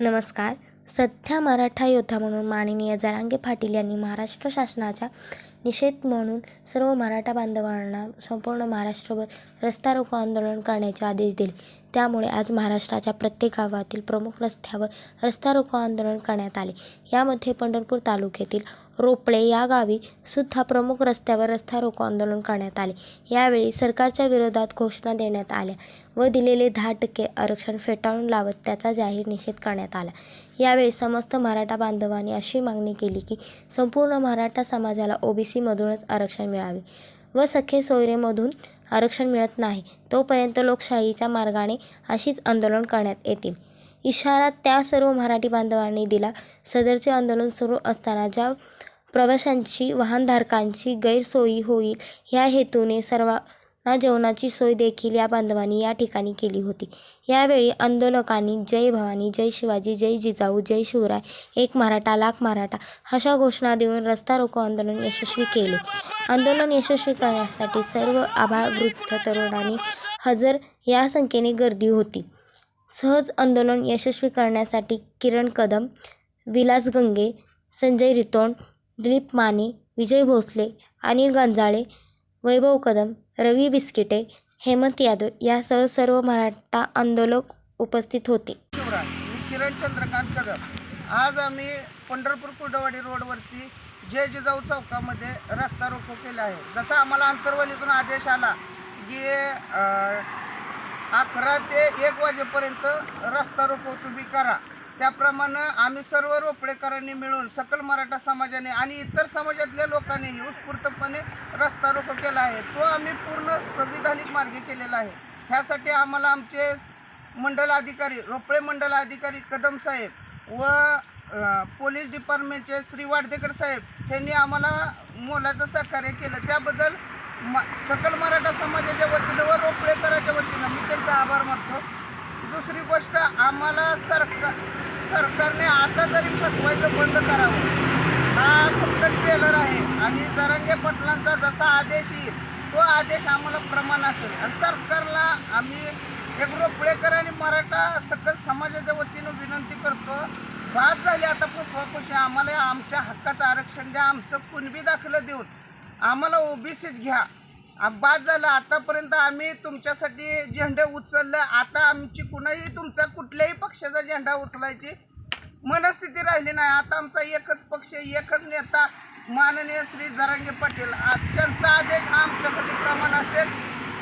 नमस्कार. सध्या मराठा योद्धा म्हणून माननीय जरांगे पाटील यांनी महाराष्ट्र शासनाच्या निषेध म्हणून सर्व मराठा बांधवांना संपूर्ण महाराष्ट्रभर रस्ता रोको आंदोलन करण्याचे आदेश दिले. त्यामुळे आज महाराष्ट्राच्या प्रत्येक गावातील प्रमुख रस्त्यावर रस्ता रोको आंदोलन करण्यात आले. यामध्ये पंढरपूर तालुक्यातील रोपळे या गावी सुद्धा प्रमुख रस्त्यावर रस्ता रोको आंदोलन करण्यात आले. यावेळी सरकारच्या विरोधात घोषणा देण्यात आल्या व दिलेले दहा टक्के आरक्षण फेटाळून लावत त्याचा जाहीर निषेध करण्यात आला. यावेळी समस्त मराठा बांधवांनी अशी मागणी केली की संपूर्ण मराठा समाजाला ओबीसीमधूनच आरक्षण मिळावे. व सखे सोयरेमधून आरक्षण मिळत नाही. तोपर्यंत लोकशाहीच्या मार्गाने अशीच आंदोलन करण्यात येतील इशारा त्या सर्व मराठी बांधवांनी दिला. सदरचे आंदोलन सुरू असताना ज्या प्रवाशांची वाहनधारकांची गैरसोयी होईल या हेतूने ना जेवणाची सोय देखील या बांधवांनी या ठिकाणी केली होती. यावेळी आंदोलकांनी जय भवानी जय शिवाजी जय जिजाऊ जय शिवराय एक मराठा लाख मराठा अशा घोषणा देऊन रस्ता रोको आंदोलन यशस्वी केले. आंदोलन यशस्वी करण्यासाठी सर्व आभाळ वृद्ध तरुणांनी हजर या संख्येने गर्दी होती. सहज आंदोलन यशस्वी करण्यासाठी किरण कदम विलास गंगे संजय रितोंड दिलीप माने विजय भोसले अनिल गंजाळे वैभव कदम रवी बिस्किटे हेमंत यादव यासह सर्व मराठा आंदोलक उपस्थित होते. मी किरण चंद्रकांत कदम. आज आम्ही पंढरपूर कुर्डवाडी रोडवरती जय जिजाऊ चौकामध्ये रस्ता रोको केला आहे. जसा आम्हाला आंतरवलीतून आदेश आला की अकरा ते एक वाजेपर्यंत रस्ता रोको तुम्ही करा. त्याप्रमाणे आम्ही सर्व रोपडेकरांनी मिळून सकल मराठा समाजाने आणि इतर समाजातल्या लोकांनीही उत्स्फूर्तपणे रस्ता रोको केला आहे. तो आम्ही पूर्ण संविधानिक मार्गे केलेला आहे. ह्यासाठी आम्हाला आमचे मंडल अधिकारी रोपळे मंडल अधिकारी कदम साहेब व पोलीस डिपार्टमेंटचे श्री वाडदेकर साहेब यांनी आम्हाला मोलाचं सहकार्य केलं. त्याबद्दल म सकल मराठा समाजाच्या वतीनं व रोपळेकराच्या वतीनं मी त्यांचा आभार मानतो. दुसरी गोष्ट आम्हाला सरकार सरकारने आता जरी फसवायचं बंद करावं हा फक्त ट्रेलर आहे. आणि जरांगे पाटलांचा जसा आदेश येईल तो आदेश आम्हाला प्रमाण असेल. आणि सरकारला आम्ही एक रोपळेकर आणि मराठा सकल समाजाच्या वतीनं विनंती करतो बाद झाली आता फसवाफसवी आम्हाला आमच्या हक्काचं आरक्षण द्या आमचं कुणबी दाखलं देऊन आम्हाला ओबीसीत घ्या. बाद झालं. आतापर्यंत आम्ही तुमच्यासाठी झेंडे उचललं. आता आमची कुणाही तुमचा कुठल्याही पक्षाचा झेंडा उचलायची मनस्थिती राहिली नाही. आता आमचा एकच पक्ष एकच नेता माननीय श्री जरांगे पाटील. त्यांचा आदेश हा आमच्यासाठी प्रमाण असेल.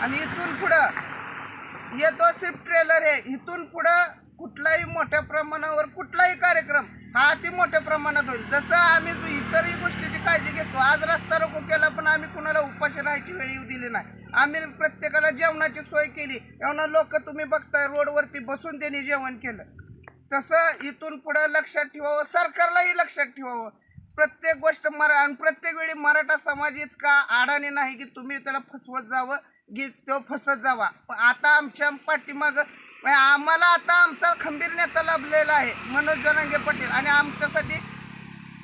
आणि इथून पुढं येतो स्विफ्ट ट्रेलर हे. इथून पुढं कुठलाही मोठ्या प्रमाणावर कुठलाही कार्यक्रम हा अति मोठ्या प्रमाणात होईल. जसं आम्ही इतरही गोष्टीची काळजी घेतो आज रस्ता रोको केला पण आम्ही कुणाला उपाशी राहायची वेळ येऊ दिली नाही. आम्ही प्रत्येकाला जेवणाची सोय केली एवढा लोक तुम्ही बघताय रोडवरती बसून त्यांनी जेवण केलं. तसं इथून पुढं लक्षात ठेवावं सरकारलाही लक्षात ठेवावं. प्रत्येक गोष्ट मरा आणि प्रत्येक वेळी मराठा समाज इतका आडाने नाही की तुम्ही त्याला फसवत जावं की तो फसत जावा. पण आता आमच्या पाठीमागं म्हणजे आम्हाला आता आमचा खंबीर नेता लाभलेला आहे मनोज जनांगे पाटील. आणि आमच्यासाठी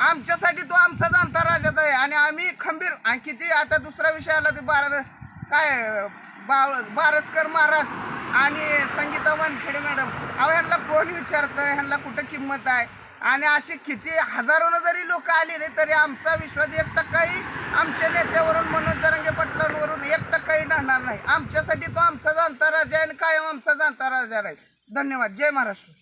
आमच्यासाठी तो आमचा जाणता राजाच आहे. आणि आम्ही खंबीर आणि किती आता दुसरा विषय आला ते बारा काय बा बारसकर महाराज आणि संगीता वानखेडे मॅडम. अहो ह्यांना कोण विचारतं ह्यांना कुठं किंमत आहे? आणि असे किती हजारोनं जरी लोक आलेले तरी आमचा विश्वास एक टक्काही आमच्या नेत्यावरून मनोज जरंगे पाटलांवरून एक टक्काही राहणार नाही. आमच्यासाठी तो आमचा राजा काय आणि कायम आमचा जाणता राजा राहील. धन्यवाद. जय महाराष्ट्र.